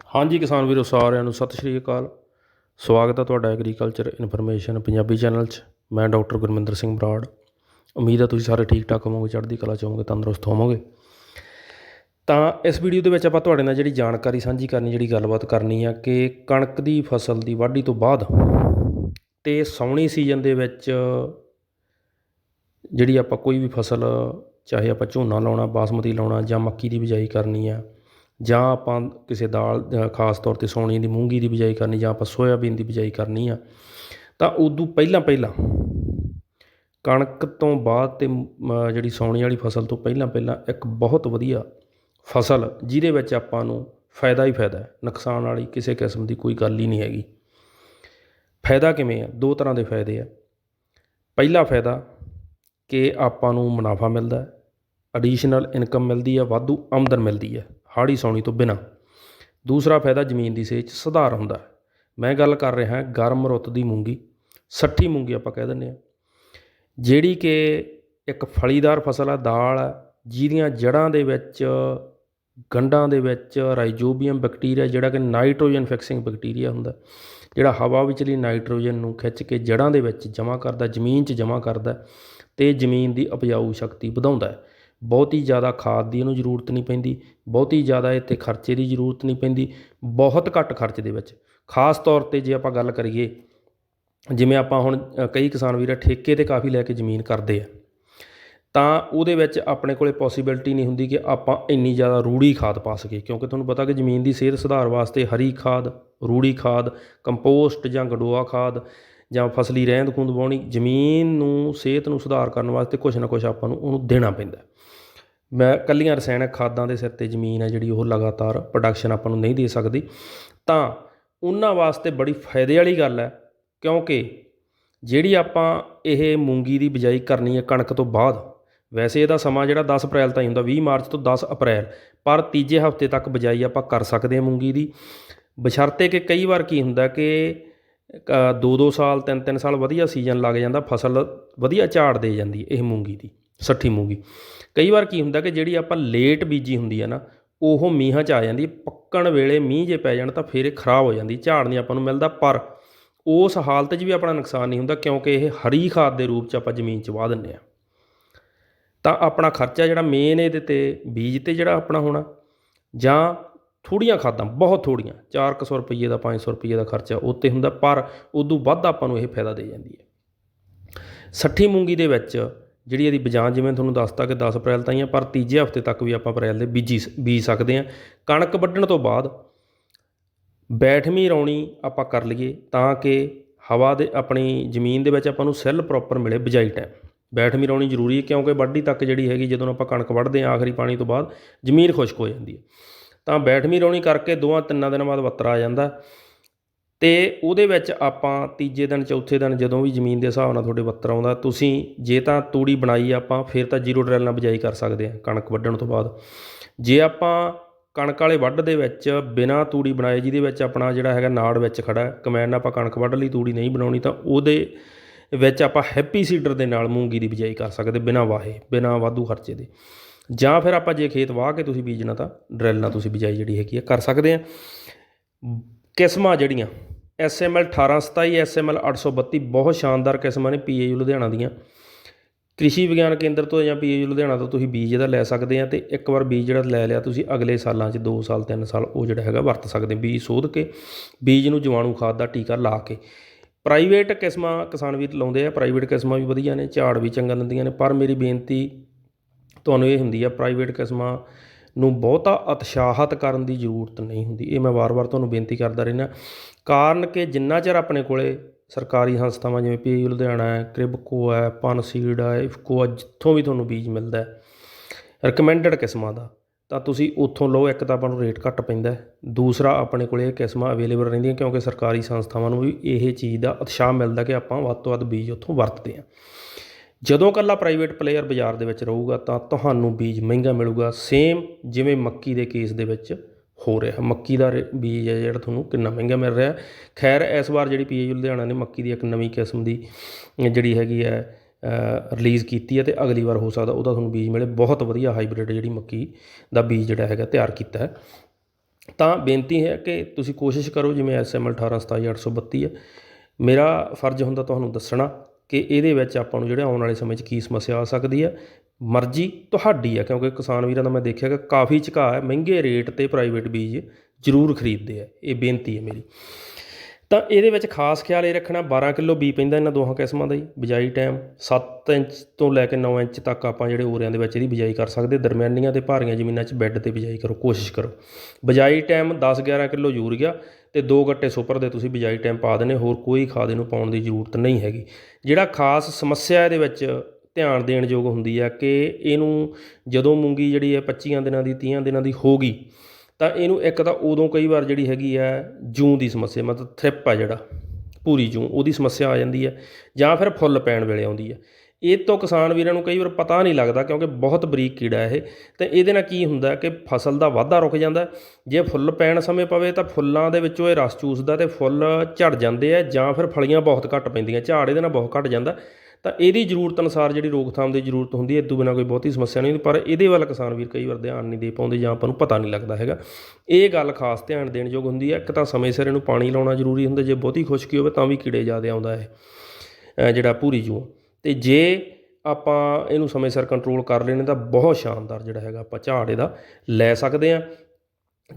ਹਾਂਜੀ ਕਿਸਾਨ ਵੀਰੋ ਸਾਰਿਆਂ ਨੂੰ ਸਤਿ ਸ਼੍ਰੀ ਅਕਾਲ। ਸਵਾਗਤ ਹੈ ਤੁਹਾਡਾ ਐਗਰੀਕਲਚਰ ਇਨਫੋਰਮੇਸ਼ਨ ਪੰਜਾਬੀ ਚੈਨਲ 'ਚ। ਮੈਂ ਡਾਕਟਰ ਗੁਰਮਿੰਦਰ ਸਿੰਘ ਬਰਾੜ। ਉਮੀਦ ਹੈ ਤੁਸੀਂ ਸਾਰੇ ਠੀਕ ਠਾਕ ਹੋਵੋਗੇ, ਚੜ੍ਹਦੀ ਕਲਾ 'ਚ ਹੋਵੋਗੇ, ਤੰਦਰੁਸਤ ਹੋਵੋਗੇ। ਤਾਂ ਇਸ ਵੀਡੀਓ ਦੇ ਵਿੱਚ ਆਪਾਂ ਤੁਹਾਡੇ ਨਾਲ ਜਿਹੜੀ ਜਾਣਕਾਰੀ ਸਾਂਝੀ ਕਰਨੀ, ਜਿਹੜੀ ਗੱਲਬਾਤ ਕਰਨੀ ਆ ਕਿ ਕਣਕ ਦੀ ਫਸਲ ਦੀ ਵਾਢੀ ਤੋਂ ਬਾਅਦ ਤੇ ਸਾਉਣੀ ਸੀਜ਼ਨ ਦੇ ਵਿੱਚ ਜਿਹੜੀ ਆਪਾਂ ਕੋਈ ਵੀ ਫਸਲ, ਚਾਹੇ ਆਪਾਂ ਝੋਨਾ ਲਾਉਣਾ, ਬਾਸਮਤੀ ਲਾਉਣਾ ਜਾਂ ਮੱਕੀ ਦੀ ਬਿਜਾਈ ਕਰਨੀ ਆ ਜਾਂ ਆਪਾਂ ਕਿਸੇ ਦਾਲ ਖਾਸ ਤੌਰ ਤੇ ਸੌਣੀ ਦੀ ਮੂੰਗੀ ਦੀ ਬਿਜਾਈ ਕਰਨੀ ਜਾਂ ਆਪਾਂ ਸੋਇਆਬੀਨ ਦੀ ਬਿਜਾਈ ਕਰਨੀ ਆ, ਤਾਂ ਉਦੋਂ ਪਹਿਲਾਂ ਪਹਿਲਾਂ ਕਣਕ ਤੋਂ ਬਾਅਦ ਤੇ ਜਿਹੜੀ ਸੌਣੀ ਵਾਲੀ ਫਸਲ ਤੋਂ ਪਹਿਲਾਂ ਪਹਿਲਾਂ ਇੱਕ ਬਹੁਤ ਵਧੀਆ ਫਸਲ, ਜਿਹਦੇ ਵਿੱਚ ਆਪਾਂ ਨੂੰ ਫਾਇਦਾ ਹੀ ਫਾਇਦਾ ਹੈ। ਨੁਕਸਾਨ ਵਾਲੀ ਕਿਸੇ ਕਿਸਮ ਦੀ ਕੋਈ ਗੱਲ ਹੀ ਨਹੀਂ ਹੈਗੀ। ਫਾਇਦਾ ਕਿਵੇਂ ਆ? ਦੋ ਤਰ੍ਹਾਂ ਦੇ ਫਾਇਦੇ ਆ। ਪਹਿਲਾ ਫਾਇਦਾ ਕਿ ਆਪਾਂ ਨੂੰ ਮੁਨਾਫਾ ਮਿਲਦਾ ਹੈ ਐਡੀਸ਼ਨਲ ਇਨਕਮ ਮਿਲਦੀ ਹੈ ਵਾਧੂ ਆਮਦਨ ਮਿਲਦੀ ਹੈ ਹਾੜੀ ਸੌਣੀ ਤੋਂ ਬਿਨਾਂ। ਦੂਸਰਾ ਫਾਇਦਾ ਜ਼ਮੀਨ ਦੀ ਸਿਹਤ 'ਚ ਸੁਧਾਰ ਹੁੰਦਾ ਮੈਂ ਗੱਲ ਕਰ ਰਿਹਾ ਗਰਮ ਰੁੱਤ ਦੀ ਮੂੰਗੀ, ਸੱਠੀ ਮੂੰਗੀ ਆਪਾਂ ਕਹਿ ਦਿੰਦੇ ਆ ਜਿਹੜੀ ਕਿ ਇੱਕ ਫਲੀਦਾਰ ਫਸਲ ਆ, ਦਾਲ ਆ, ਜਿਹਦੀਆਂ ਜੜ੍ਹਾਂ ਦੇ ਵਿੱਚ ਗੰਢਾਂ ਦੇ ਵਿੱਚ ਰਾਈਜੋਬੀਅਮ ਬੈਕਟੀਰੀਆ, ਜਿਹੜਾ ਕਿ ਨਾਈਟ੍ਰੋਜਨ ਫਿਕਸਿੰਗ ਬੈਕਟੀਰੀਆ ਹੁੰਦਾ, ਜਿਹੜਾ ਹਵਾ ਵਿਚਲੀ ਨਾਈਟ੍ਰੋਜਨ ਨੂੰ ਖਿੱਚ ਕੇ ਜੜ੍ਹਾਂ ਦੇ ਵਿੱਚ ਜਮ੍ਹਾਂ ਕਰਦਾ, ਜ਼ਮੀਨ 'ਚ ਜਮ੍ਹਾਂ ਕਰਦਾ, ਤੇ ਜ਼ਮੀਨ ਦੀ ਉਪਜਾਊ ਸ਼ਕਤੀ ਵਧਾਉਂਦਾ ਹੈ। ਬਹੁਤੀ ਜ਼ਿਆਦਾ ਖਾਦ ਦੀ ਇਹਨੂੰ ਜ਼ਰੂਰਤ ਨਹੀਂ ਪੈਂਦੀ, ਬਹੁਤੀ ਜ਼ਿਆਦਾ ਇਹ 'ਤੇ ਖਰਚੇ ਦੀ ਜ਼ਰੂਰਤ ਨਹੀਂ ਪੈਂਦੀ, ਬਹੁਤ ਘੱਟ ਖਰਚ ਦੇ ਵਿੱਚ। ਖਾਸ ਤੌਰ ਤੇ ਜੇ ਆਪਾਂ ਗੱਲ ਕਰੀਏ, ਜਿਵੇਂ ਆਪਾਂ ਹੁਣ ਕਈ ਕਿਸਾਨ ਵੀਰ ਠੇਕੇ ਤੇ ਕਾਫੀ ਲੈ ਕੇ ਜ਼ਮੀਨ ਕਰਦੇ ਆ, ਤਾਂ ਉਹਦੇ ਵਿੱਚ ਆਪਣੇ ਕੋਲੇ ਪੋਸੀਬਿਲਿਟੀ ਨਹੀਂ ਹੁੰਦੀ ਕਿ ਆਪਾਂ ਇੰਨੀ ਜ਼ਿਆਦਾ ਰੂੜੀ ਖਾਦ ਪਾ ਸਕੀਏ, ਕਿਉਂਕਿ ਤੁਹਾਨੂੰ ਪਤਾ ਕਿ ਜ਼ਮੀਨ ਦੀ ਸਿਹਤ ਸੁਧਾਰ ਵਾਸਤੇ ਹਰੀ ਖਾਦ, ਰੂੜੀ ਖਾਦ ਕੰਪੋਸਟ ਜਾਂ ਗਡੋਆ ਖਾਦ ਜਾਂ ਫਸਲੀ ਰਹਿੰਦ ਖੂੰਦ ਵਾਉਣੀ ਜ਼ਮੀਨ ਨੂੰ, ਸਿਹਤ ਨੂੰ ਸੁਧਾਰ ਕਰਨ ਵਾਸਤੇ ਕੁਝ ਨਾ ਕੁਝ ਆਪਾਂ ਨੂੰ ਉਹਨੂੰ ਦੇਣਾ ਪੈਂਦਾ। ਮੈਂ ਕੱਲੀਆਂ ਰਸਾਇਣਕ ਖਾਦਾਂ ਦੇ ਸਿਰ ਤੇ ਜ਼ਮੀਨ ਹੈ ਜਿਹੜੀ ਉਹ ਲਗਾਤਾਰ ਪ੍ਰੋਡਕਸ਼ਨ ਆਪਾਂ ਨੂੰ ਨਹੀਂ ਦੇ ਸਕਦੀ। ਤਾਂ ਉਹਨਾਂ ਵਾਸਤੇ ਬੜੀ ਫਾਇਦੇ ਵਾਲੀ ਗੱਲ ਹੈ ਕਿਉਂਕਿ ਜਿਹੜੀ ਆਪਾਂ ਇਹ ਮੂੰਗੀ ਦੀ ਬਿਜਾਈ ਕਰਨੀ ਹੈ ਕਣਕ ਤੋਂ ਬਾਅਦ ਵੈਸੇ ਇਹਦਾ ਸਮਾਂ ਜਿਹੜਾ 10 ਅਪ੍ਰੈਲ ਤਾਈਂ ਹੁੰਦਾ 20 ਮਾਰਚ ਤੋਂ 10 ਅਪ੍ਰੈਲ ਪਰ ਤੀਜੇ ਹਫ਼ਤੇ ਤੱਕ ਬਿਜਾਈ ਆਪਾਂ ਕਰ ਸਕਦੇ ਹਾਂ ਮੂੰਗੀ ਦੀ। ਬਸ਼ਰਤੇ ਕਿ ਕਈ ਵਾਰ ਕੀ ਹੁੰਦਾ ਕਿ ਅ, ਦੋ ਦੋ ਸਾਲ ਤਿੰਨ ਤਿੰਨ ਸਾਲ ਵਧੀਆ ਸੀਜ਼ਨ ਲੱਗ ਜਾਂਦਾ ਫਸਲ ਵਧੀਆ ਝਾੜ ਦੇ ਜਾਂਦੀ ਇਹ ਮੂੰਗੀ ਦੀ। ਸੱਠੀ ਮੂੰਗੀ ਕਈ ਵਾਰ ਕੀ ਹੁੰਦਾ ਕਿ ਜਿਹੜੀ ਆਪਾਂ ਲੇਟ ਬੀਜੀ ਹੁੰਦੀ ਹੈ ਨਾ, ਉਹ ਮੀਂਹਾਂ 'ਚ ਆ ਜਾਂਦੀ, ਪੱਕਣ ਵੇਲੇ ਮੀਂਹ ਜੇ ਪੈ ਜਾਣ ਤਾਂ ਫਿਰ ਇਹ ਖਰਾਬ ਹੋ ਜਾਂਦੀ, ਝਾੜ ਨਹੀਂ ਆਪਾਂ ਨੂੰ ਮਿਲਦਾ। ਪਰ ਉਸ ਹਾਲਤ 'ਚ ਵੀ ਆਪਣਾ ਨੁਕਸਾਨ ਨਹੀਂ ਹੁੰਦਾ, ਕਿਉਂਕਿ ਇਹ ਹਰੀ ਖਾਦ ਦੇ ਰੂਪ 'ਚ ਆਪਾਂ ਜ਼ਮੀਨ 'ਚ ਵਾਹ ਦਿੰਦੇ ਆ। ਤਾਂ ਆਪਣਾ ਖਰਚਾ ਜਿਹੜਾ ਮੇਨ ਇਹਦੇ ਤੇ, ਬੀਜ ਤੇ ਜਿਹੜਾ ਆਪਣਾ ਹੋਣਾ, ਜਾਂ ਥੋੜੀਆਂ ਖਾਦਾਂ, ਬਹੁਤ ਥੋੜੀਆਂ 400 ਰੁਪਏ ਦਾ 500 ਰੁਪਏ ਦਾ ਖਰਚਾ ਉਹ 'ਤੇ ਹੁੰਦਾ, ਪਰ ਉਦੋਂ ਵੱਧ ਆਪਾਂ ਨੂੰ ਇਹ ਫਾਇਦਾ ਦੇ ਜਾਂਦੀ ਹੈ। ਸੱਠੀ ਮੂੰਗੀ ਦੇ ਵਿੱਚ ਜਿਹੜੀ ਇਹਦੀ ਬਜਾਨ ਜਿਵੇਂ ਤੁਹਾਨੂੰ ਦੱਸਤਾ ਕਿ 10 ਅਪ੍ਰੈਲ ਤਾਈਂ ਆ ਪਰ ਤੀਜੇ ਹਫ਼ਤੇ ਤੱਕ ਵੀ ਆਪਾਂ ਅਪ੍ਰੈਲ ਦੇ ਬੀਜੀ ਬੀਜ ਸਕਦੇ ਹਾਂ। ਕਣਕ ਵੱਢਣ ਤੋਂ ਬਾਅਦ ਬੈਠਵੀਂ ਰੌਣੀ ਆਪਾਂ ਕਰ ਲਈਏ ਤਾਂ ਕਿ ਹਵਾ ਦੇ, ਆਪਣੀ ਜ਼ਮੀਨ ਦੇ ਵਿੱਚ ਆਪਾਂ ਨੂੰ ਸੈੱਲ ਪ੍ਰੋਪਰ ਮਿਲੇ ਬਿਜਾਈ ਟਾਈਮ ਬੈਠਵੀਂ ਰੌਣੀ ਜ਼ਰੂਰੀ ਹੈ ਕਿਉਂਕਿ ਵਾਢੀ ਤੱਕ ਜਿਹੜੀ ਹੈਗੀ, ਜਦੋਂ ਆਪਾਂ ਕਣਕ ਵੱਢਦੇ ਹਾਂ ਆਖਰੀ ਪਾਣੀ ਤੋਂ ਬਾਅਦ ਜ਼ਮੀਨ ਖੁਸ਼ਕ ਹੋ ਜਾਂਦੀ ਹੈ। ਤਾਂ ਬੈਠਵੀਂ ਰੌਣੀ ਕਰਕੇ ਦੋਆਂ ਤਿੰਨਾਂ ਦਿਨਾਂ ਬਾਅਦ ਵੱਤਰ ਆ ਜਾਂਦਾ। ਅਤੇ ਉਹਦੇ ਵਿੱਚ ਆਪਾਂ ਤੀਜੇ ਦਿਨ, ਚੌਥੇ ਦਿਨ ਜਦੋਂ ਵੀ ਜ਼ਮੀਨ ਦੇ ਹਿਸਾਬ ਨਾਲ ਤੁਹਾਡੇ ਵੱਤਰ ਆਉਂਦਾ, ਤੁਸੀਂ ਜੇ ਤਾਂ ਤੂੜੀ ਬਣਾਈ ਆਪਾਂ, ਫਿਰ ਤਾਂ ਜ਼ੀਰੋ ਡਰੈਲ ਨਾਲ ਬਿਜਾਈ ਕਰ ਸਕਦੇ ਹਾਂ, ਕਣਕ ਵੱਢਣ ਤੋਂ ਬਾਅਦ। ਜੇ ਆਪਾਂ ਕਣਕ ਵਾਲੇ ਵੱਢ ਦੇ ਵਿੱਚ ਬਿਨਾ ਤੂੜੀ ਬਣਾਏ, ਜਿਹਦੇ ਵਿੱਚ ਆਪਣਾ ਜਿਹੜਾ ਹੈਗਾ ਨਾੜ ਵਿੱਚ ਖੜਾ ਕਮੈਨ ਨਾਲ ਆਪਾਂ ਕਣਕ ਵੱਢ ਲਈ, ਤੂੜੀ ਨਹੀਂ ਬਣਾਉਣੀ, ਤਾਂ ਉਹਦੇ ਵਿੱਚ ਆਪਾਂ ਹੈਪੀ ਸੀਡਰ ਦੇ ਨਾਲ ਮੂੰਗੀ ਦੀ ਬਿਜਾਈ ਕਰ ਸਕਦੇ, ਬਿਨਾ ਵਾਹੇ, ਬਿਨਾ ਵਾਧੂ ਖਰਚੇ ਦੇ। ਜਾਂ ਫਿਰ ਆਪਾਂ ਜੇ ਖੇਤ ਵਾਹ ਕੇ ਤੁਸੀਂ ਬੀਜਣਾ, ਤਾਂ ਡਰਿਲ ਨਾਲ ਤੁਸੀਂ ਬਿਜਾਈ ਜਿਹੜੀ ਹੈਗੀ ਆ, ਕਰ ਸਕਦੇ ਆ ਕਿਸਮਾਂ ਜਿਹੜੀਆਂ ਐਸਐਮਐਲ 1827 ਐਸਐਮਐਲ 832 ਬਹੁਤ ਸ਼ਾਨਦਾਰ ਕਿਸਮਾਂ ਨੇ ਪੀਏਯੂ ਲੁਧਿਆਣਾ ਦੀਆਂ। ਕ੍ਰਿਸ਼ੀ ਵਿਗਿਆਨ ਕੇਂਦਰ ਤੋਂ ਜਾਂ ਪੀਏਯੂ ਲੁਧਿਆਣਾ ਤੋਂ ਤੁਸੀਂ ਬੀਜ ਇਹਦਾ ਲੈ ਸਕਦੇ ਆ ਤੇ ਇੱਕ ਵਾਰ ਬੀਜ ਜਿਹੜਾ ਲੈ ਲਿਆ ਤੁਸੀਂ ਅਗਲੇ ਸਾਲਾਂ 'ਚ 2 ਸਾਲ 3 ਸਾਲ, ਉਹ ਜਿਹੜਾ ਹੈਗਾ ਵਰਤ ਸਕਦੇ ਬੀਜ ਸੋਧ ਕੇ, ਬੀਜ ਨੂੰ ਜੀਵਾਣੂ ਖਾਦ ਦਾ ਟੀਕਾ ਲਾ ਕੇ। ਪ੍ਰਾਈਵੇਟ ਕਿਸਮਾਂ ਕਿਸਾਨ ਵੀ ਲਾਉਂਦੇ ਆ ਪ੍ਰਾਈਵੇਟ ਕਿਸਮਾਂ ਵੀ ਵਧੀਆ ਨੇ, ਝਾੜ ਵੀ ਚੰਗਾ ਲੈਂਦੀਆਂ ਨੇ, ਪਰ ਮੇਰੀ ਬੇਨਤੀ ਤੁਹਾਨੂੰ ਇਹ ਹੁੰਦੀ ਆ ਪ੍ਰਾਈਵੇਟ ਕਿਸਮਾਂ ਨੂੰ ਬਹੁਤਾ ਉਤਸ਼ਾਹਤ ਕਰਨ ਦੀ ਜ਼ਰੂਰਤ ਨਹੀਂ ਹੁੰਦੀ। ਇਹ ਮੈਂ ਵਾਰ-ਵਾਰ ਤੁਹਾਨੂੰ ਬੇਨਤੀ ਕਰਦਾ ਰਹਿਣਾ ਕਾਰਨ ਕਿ ਜਿੰਨਾ ਚਿਰ ਆਪਣੇ ਕੋਲੇ ਸਰਕਾਰੀ ਸੰਸਥਾਵਾਂ ਜਿਵੇਂ ਪੀਯੂ ਲੁਧਿਆਣਾ ਹੈ, ਕ੍ਰਿਬਕੋ ਹੈ, ਪਨਸੀਡ ਹੈ, ਇਫਕੋ ਹੈ, ਜਿੱਥੋਂ ਵੀ ਤੁਹਾਨੂੰ ਬੀਜ ਮਿਲਦਾ ਹੈ ਰეკਮੈਂਡਡ ਕਿਸਮਾਂ ਦਾ, ਤਾਂ ਤੁਸੀਂ ਉੱਥੋਂ ਲਓ, ਇੱਕ ਤਾਂ ਆਪਾਂ ਨੂੰ ਰੇਟ ਘੱਟ ਪੈਂਦਾ ਦੂਸਰਾ, ਆਪਣੇ ਕੋਲੇ ਇਹ ਕਿਸਮਾਂ ਅਵੇਲੇਬਲ ਰਹਿੰਦੀਆਂ ਕਿਉਂਕਿ ਸਰਕਾਰੀ ਸੰਸਥਾਵਾਂ ਨੂੰ ਵੀ ਇਹ ਚੀਜ਼ ਦਾ ਉਤਸ਼ਾਹ ਮਿਲਦਾ ਕਿ ਆਪਾਂ ਵੱਧ ਤੋਂ ਵੱਧ ਬੀਜ ਉੱਥੋਂ ਵਰਤਦੇ ਹਾਂ। ਜਦੋਂ ਇਕੱਲਾ ਪ੍ਰਾਈਵੇਟ ਪਲੇਅਰ ਬਾਜ਼ਾਰ ਦੇ ਵਿੱਚ ਰਹੂਗਾ ਤਾਂ ਤੁਹਾਨੂੰ ਬੀਜ ਮਹਿੰਗਾ ਮਿਲੂਗਾ। ਸੇਮ ਜਿਵੇਂ ਮੱਕੀ ਦੇ ਕੇਸ ਦੇ ਵਿੱਚ ਹੋ ਰਿਹਾ। ਮੱਕੀ ਦਾ ਰੇ- ਬੀਜ ਹੈ ਜਿਹੜਾ ਤੁਹਾਨੂੰ ਕਿੰਨਾ ਮਹਿੰਗਾ ਮਿਲ ਰਿਹਾ। ਖੈਰ, ਇਸ ਵਾਰ ਜਿਹੜੀ ਪੀਏਯੂ ਲੁਧਿਆਣਾ ਨੇ ਮੱਕੀ ਦੀ ਇੱਕ ਨਵੀਂ ਕਿਸਮ ਦੀ ਜਿਹੜੀ ਹੈਗੀ ਹੈ ਰਿਲੀਜ਼ ਕੀਤੀ ਹੈ ਤੇ ਅਗਲੀ ਵਾਰ ਹੋ ਸਕਦਾ ਉਹਦਾ ਤੁਹਾਨੂੰ ਬੀਜ ਮਿਲੇ। ਬਹੁਤ ਵਧੀਆ ਹਾਈਬ੍ਰਿਡ ਜਿਹੜੀ ਮੱਕੀ ਦਾ ਬੀਜ ਜਿਹੜਾ ਹੈਗਾ ਤਿਆਰ ਕੀਤਾ ਹੈ। ਤਾਂ ਬੇਨਤੀ ਹੈ ਕਿ ਤੁਸੀਂ ਕੋਸ਼ਿਸ਼ ਕਰੋ ਜਿਵੇਂ ਐਸਐਮਐਲ 1827832 ਹੈ। ਮੇਰਾ ਫਰਜ਼ ਹੁੰਦਾ ਤੁਹਾਨੂੰ ਦੱਸਣਾ ਕਿ ਇਹਦੇ ਵਿੱਚ ਆਪਾਂ ਨੂੰ ਜਿਹੜੇ ਆਉਣ ਵਾਲੇ ਸਮੇਂ 'ਚ ਕੀ ਸਮੱਸਿਆ ਆ ਸਕਦੀ ਹੈ ਮਰਜ਼ੀ ਤੁਹਾਡੀ ਹੈ ਕਿਉਂਕਿ ਕਿਸਾਨ ਵੀਰਾਂ ਦਾ ਮੈਂ ਦੇਖਿਆ ਕਿ ਕਾਫੀ ਝੁਕਾਅ ਹੈ, ਮਹਿੰਗੇ ਰੇਟ ਤੇ ਪ੍ਰਾਈਵੇਟ ਬੀਜ ਜ਼ਰੂਰ ਖਰੀਦਦੇ ਆ, ਇਹ ਬੇਨਤੀ ਹੈ ਮੇਰੀ। ਤਾਂ ਇਹਦੇ ਵਿੱਚ ਖਾਸ ਖਿਆਲ ਇਹ ਰੱਖਣਾ 12 ਕਿਲੋ ਬੀ ਪੈਂਦਾ ਇਹਨਾਂ ਦੋਹਾਂ ਕਿਸਮਾਂ ਦਾ ਹੀ, ਬਿਜਾਈ ਟਾਈਮ 7 ਇੰਚ ਤੋਂ ਲੈ ਕੇ 9 ਇੰਚ ਤੱਕ ਆਪਾਂ ਜਿਹੜੇ ਓਰਿਆਂ ਦੇ ਵਿੱਚ ਇਹਦੀ ਬਿਜਾਈ ਕਰ ਸਕਦੇ, ਦਰਮਿਆਨੀਆਂ ਤੇ ਭਾਰੀਆਂ ਜ਼ਮੀਨਾਂ 'ਚ ਬੈੱਡ ਤੇ ਬਿਜਾਈ ਕਰੋ, ਕੋਸ਼ਿਸ਼ ਕਰੋ। ਬਿਜਾਈ ਟਾਈਮ 10 11 ਕਿਲੋ ਯੂਰੀਆ ਤੇ ਦੋ ਗੱਟੇ ਸੁਪਰ ਦੇ ਤੁਸੀਂ ਬਿਜਾਈ ਟਾਈਮ ਪਾ ਦੇਣੇ ਹੋਰ ਕੋਈ ਖਾਦ ਇਹਨੂੰ ਪਾਉਣ ਦੀ ਜ਼ਰੂਰਤ ਨਹੀਂ ਹੈਗੀ। ਜਿਹੜਾ ਖਾਸ ਸਮੱਸਿਆ ਇਹਦੇ ਵਿੱਚ ਧਿਆਨ ਦੇਣ ਯੋਗ ਹੁੰਦੀ ਹੈ ਕਿ ਇਹਨੂੰ ਜਦੋਂ ਮੂੰਗੀ ਜਿਹੜੀ ਹੈ 25 ਦਿਨਾਂ ਦੀ 30 ਦਿਨਾਂ ਦੀ ਹੋ ਗਈ, ਤਾਂ ਇਹਨੂੰ ਇੱਕ ਤਾਂ ਉਦੋਂ ਕਈ ਵਾਰ ਜਿਹੜੀ ਹੈਗੀ ਹੈ ਜੂੰ ਦੀ ਸਮੱਸਿਆ, ਮਤਲਬ ਥ੍ਰਿਪ ਆ ਜਿਹੜਾ, ਪੂਰੀ ਜੂੰ, ਉਹਦੀ ਸਮੱਸਿਆ ਆ ਜਾਂਦੀ ਹੈ ਜਾਂ ਫਿਰ ਫੁੱਲ ਪੈਣ ਵੇਲੇ ਆਉਂਦੀ ਹੈ ਇਹ ਤੋਂ ਕਿਸਾਨ ਵੀਰਾਂ ਨੂੰ ਕਈ ਵਾਰ ਪਤਾ ਨਹੀਂ ਲੱਗਦਾ ਕਿਉਂਕਿ ਬਹੁਤ ਬਰੀਕ ਕੀੜਾ ਇਹ, ਤੇ ਇਹਦੇ ਨਾਲ ਕੀ ਹੁੰਦਾ ਕਿ ਫਸਲ ਦਾ ਵਾਧਾ ਰੁਕ ਜਾਂਦਾ। ਜੇ ਫੁੱਲ ਪੈਣ ਸਮੇਂ ਪਵੇ ਤਾਂ ਫੁੱਲਾਂ ਦੇ ਵਿੱਚੋਂ ਇਹ ਰਸ ਚੂਸਦਾ ਤੇ ਫੁੱਲ ਝੜ ਜਾਂਦੇ ਆ ਜਾਂ ਫਿਰ ਫਲੀਆਂ ਬਹੁਤ ਘੱਟ ਪੈਂਦੀਆਂ, ਝਾੜ ਇਹਦੇ ਨਾਲ ਬਹੁਤ ਘੱਟ ਜਾਂਦਾ। ਤਾਂ ਇਹਦੀ ਜ਼ਰੂਰਤ ਅਨੁਸਾਰ ਜਿਹੜੀ ਰੋਕਥਾਮ ਦੀ ਜ਼ਰੂਰਤ ਹੁੰਦੀ ਹੈ ਇਦੋਂ ਬਿਨਾਂ ਕੋਈ ਬਹੁਤੀ ਸਮੱਸਿਆ ਨਹੀਂ ਹੁੰਦੀ, ਪਰ ਇਹਦੇ ਵੱਲ ਕਿਸਾਨ ਵੀਰ ਕਈ ਵਾਰ ਧਿਆਨ ਨਹੀਂ ਦੇ ਪਾਉਂਦੇ ਜਾਂ ਆਪਾਂ ਨੂੰ ਪਤਾ ਨਹੀਂ ਲੱਗਦਾ ਹੈਗਾ। ਇਹ ਗੱਲ ਖਾਸ ਧਿਆਨ ਦੇਣ ਯੋਗ ਹੁੰਦੀ ਹੈ, ਇੱਕ ਤਾਂ ਸਮੇਂ ਸਿਰ ਇਹਨੂੰ ਪਾਣੀ ਲਾਉਣਾ ਜ਼ਰੂਰੀ ਹੁੰਦਾ, ਜੇ ਬਹੁਤੀ ਖੁਸ਼ਕੀ ਹੋਵੇ ਤਾਂ ਵੀ ਕੀੜੇ ਜ਼ਿਆਦਾ ਆਉਂਦਾ ਹੈ ਜਿਹੜਾ ਭੂਰੀ ਜੂ ਤੇ ਜੇ ਆਪਾਂ ਇਹਨੂੰ ਸਮੇਂ ਸਿਰ ਕੰਟਰੋਲ ਕਰ ਲੈਣੇ ਤਾਂ ਬਹੁਤ ਸ਼ਾਨਦਾਰ ਜਿਹੜਾ ਹੈਗਾ ਆਪਾਂ ਝਾੜ ਇਹਦਾ ਲੈ ਸਕਦੇ ਹਾਂ।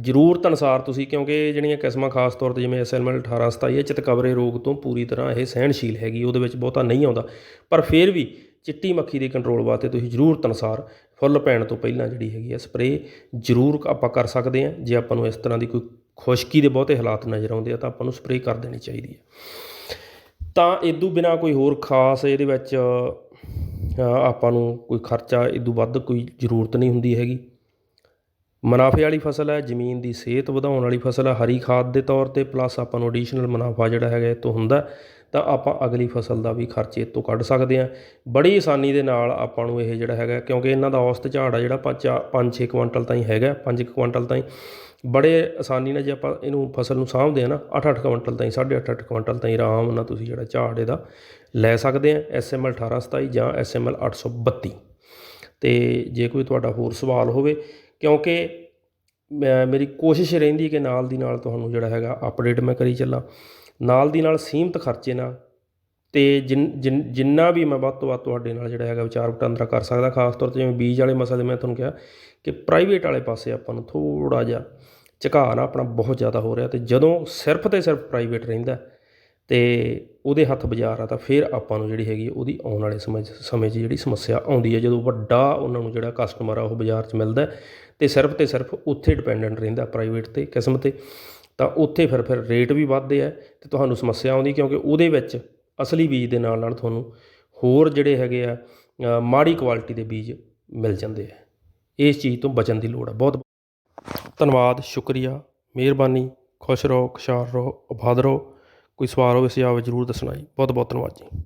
ਜ਼ਰੂਰਤ ਅਨੁਸਾਰ ਤੁਸੀਂ ਕਿਉਂਕਿ ਜਿਹੜੀਆਂ ਕਿਸਮਾਂ ਖਾਸ ਤੌਰ ਤੇ ਜਿਵੇਂ ਐਸਐਲਮਲ 1827 ਹੈ ਚਿਤਕਬਰੇ ਰੋਗ ਤੋਂ ਪੂਰੀ ਤਰ੍ਹਾਂ ਇਹ ਸਹਿਣਸ਼ੀਲ ਹੈਗੀ, ਉਹਦੇ ਵਿੱਚ ਬਹੁਤਾ ਨਹੀਂ ਆਉਂਦਾ। ਪਰ ਫਿਰ ਵੀ ਚਿੱਟੀ ਮੱਖੀ ਦੇ ਕੰਟਰੋਲ ਵਾਸਤੇ ਤੁਸੀਂ ਜ਼ਰੂਰਤ ਅਨੁਸਾਰ ਫੁੱਲ ਪੈਣ ਤੋਂ ਪਹਿਲਾਂ ਜਿਹੜੀ ਹੈਗੀ ਹੈ ਸਪਰੇਅ ਜ਼ਰੂਰ ਆਪਾਂ ਕਰ ਸਕਦੇ ਹਾਂ। ਜੇ ਆਪਾਂ ਨੂੰ ਇਸ ਤਰ੍ਹਾਂ ਦੀ ਕੋਈ ਖੁਸ਼ਕੀ ਦੇ ਬਹੁਤੇ ਹਾਲਾਤ ਨਜ਼ਰ ਆਉਂਦੇ ਆ ਤਾਂ ਆਪਾਂ ਨੂੰ ਸਪਰੇਅ ਕਰ ਦੇਣੀ ਚਾਹੀਦੀ ਹੈ। ਤਾਂ ਇਦੋਂ ਬਿਨਾਂ ਕੋਈ ਹੋਰ ਖਾਸ ਇਹਦੇ ਵਿੱਚ ਆਪਾਂ ਨੂੰ ਕੋਈ ਖਰਚਾ ਇਦੋਂ ਵੱਧ ਕੋਈ ਜ਼ਰੂਰਤ ਨਹੀਂ ਹੁੰਦੀ ਹੈਗੀ। ਮੁਨਾਫੇ ਵਾਲੀ ਫਸਲ ਹੈ, ਜ਼ਮੀਨ ਦੀ ਸਿਹਤ ਵਧਾਉਣ ਵਾਲੀ ਫਸਲ ਹੈ, ਹਰੀ ਖਾਦ ਦੇ ਤੌਰ ਤੇ ਪਲੱਸ ਆਪਾਂ ਨੂੰ ਐਡੀਸ਼ਨਲ ਮੁਨਾਫਾ ਜਿਹੜਾ ਹੈਗਾ ਇਹ ਤੋਂ ਹੁੰਦਾ ਤਾਂ ਆਪਾਂ ਅਗਲੀ ਫਸਲ ਦਾ ਵੀ ਖਰਚੇ ਇਹ ਤੋਂ ਕੱਢ ਸਕਦੇ ਹਾਂ। ਬੜੀ ਆਸਾਨੀ ਦੇ ਨਾਲ ਆਪਾਂ ਨੂੰ ਇਹ ਜਿਹੜਾ ਹੈਗਾ, ਕਿਉਂਕਿ ਇਹਨਾਂ ਦਾ ਔਸਤ ਝਾੜ ਆ ਜਿਹੜਾ 5-6 ਕੁਇੰਟਲ ਤਾਈਂ ਹੈਗਾ 5 ਕੁਇੰਟਲ ਤਾਈਂ। ਬੜੇ ਆਸਾਨੀ ਨਾਲ ਜੇ ਆਪਾਂ ਇਹਨੂੰ ਫਸਲ ਨੂੰ ਸਾਂਭਦੇ ਆ ਨਾ 8-8 ਕੁਇੰਟਲ ਤਾਈਂ 8.5 ਕੁਇੰਟਲ ਤਾਈਂ ਆਰਾਮ ਨਾਲ ਤੁਸੀਂ ਜਿਹੜਾ ਝਾੜ ਇਹਦਾ ਲੈ ਸਕਦੇ ਆ ਐਸਐਮਐਲ 1827 ਜਾਂ ਐਸਐਮਐਲ 832 ਤੇ ਜੇ ਕੋਈ ਤੁਹਾਡਾ ਹੋਰ ਸਵਾਲ ਹੋਵੇ, ਕਿਉਂਕਿ ਮੈਂ, ਮੇਰੀ ਕੋਸ਼ਿਸ਼ ਰਹਿੰਦੀ ਕਿ ਨਾਲ ਦੀ ਨਾਲ ਤੁਹਾਨੂੰ ਜਿਹੜਾ ਹੈਗਾ ਅਪਡੇਟ ਮੈਂ ਕਰੀ ਚੱਲਾਂ। ਨਾਲ ਦੀ ਨਾਲ ਸੀਮਤ ਖਰਚੇ ਨਾਲ ਤੇ ਜਿਨ, ਜਿਨ- ਜਿੰਨਾ ਵੀ ਮੈਂ ਵੱਧ ਤੋਂ ਵੱਧ ਤੁਹਾਡੇ ਨਾਲ ਜਿਹੜਾ ਹੈਗਾ ਵਿਚਾਰ ਵਟਾਂਦਰਾ ਕਰ ਸਕਦਾ, ਖਾਸ ਤੌਰ ਤੇ ਜਿਵੇਂ ਬੀਜ ਵਾਲੇ ਮਸਲੇ, ਮੈਂ ਤੁਹਾਨੂੰ ਕਿਹਾ ਕਿ ਪ੍ਰਾਈਵੇਟ ਵਾਲੇ ਪਾਸੇ ਆਪਾਂ ਨੂੰ ਥੋੜਾ ਜਿਹਾ ਝੁਕਾ ਨਾ ਆਪਣਾ ਬਹੁਤ ਜ਼ਿਆਦਾ ਹੋ ਰਿਹਾ ਤੇ ਜਦੋਂ ਸਿਰਫ ਤੇ ਸਿਰਫ ਪ੍ਰਾਈਵੇਟ ਰਹਿੰਦਾ ਤੇ ਉਹਦੇ ਹੱਥ ਬਾਜ਼ਾਰ ਆ ਤਾਂ ਫਿਰ ਆਪਾਂ ਨੂੰ ਜਿਹੜੀ ਹੈਗੀ ਉਹਦੀ ਆਉਣ ਵਾਲੇ ਸਮੇਂ ਸਮੇਂ 'ਚ ਜਿਹੜੀ ਸਮੱਸਿਆ ਆਉਂਦੀ ਹੈ। ਜਦੋਂ ਵੱਡਾ ਉਹਨਾਂ ਨੂੰ ਜਿਹੜਾ ਕਸਟਮਰ ਆ ਉਹ ਬਾਜ਼ਾਰ 'ਚ ਮਿਲਦਾ ਹੈ ਤੇ ਸਿਰਫ ਤੇ ਸਿਰਫ ਉੱਥੇ ਡਿਪੈਂਡੈਂਟ ਰਹਿੰਦਾ ਪ੍ਰਾਈਵੇਟ ਤੇ, ਕਿਸਮ ਤੇ, ਤਾਂ ਉੱਥੇ ਫਿਰ ਫਿਰ ਰੇਟ ਵੀ ਵੱਧਦੇ ਆ ਤੇ ਤੁਹਾਨੂੰ ਸਮੱਸਿਆ ਆਉਂਦੀ ਕਿਉਂਕਿ ਉਹਦੇ ਵਿੱਚ ਅਸਲੀ ਬੀਜ ਦੇ ਨਾਲ ਨਾਲ ਤੁਹਾਨੂੰ ਹੋਰ ਜਿਹੜੇ ਹੈਗੇ ਆ ਮਾੜੀ ਕੁਆਲਿਟੀ ਦੇ ਬੀਜ ਮਿਲ ਜਾਂਦੇ ਆ। ਇਸ ਚੀਜ਼ ਤੋਂ ਬਚਣ ਦੀ ਲੋੜ ਹੈ ਬਹੁਤ ਧੰਨਵਾਦ, ਸ਼ੁਕਰੀਆ। ਮਿਹਰਬਾਨੀ, ਖੁਸ਼ ਰਹੋ, ਖੁਸ਼ਹਾਲ ਰਹੋ, ਆਬਾਦ ਰਹੋ। ਕੋਈ ਸਵਾਲ ਹੋਵੇ ਸੁਝਾਅ ਹੋਵੇ ਜ਼ਰੂਰ ਦੱਸਣਾ ਜੀ। ਬਹੁਤ ਬਹੁਤ ਧੰਨਵਾਦ ਜੀ।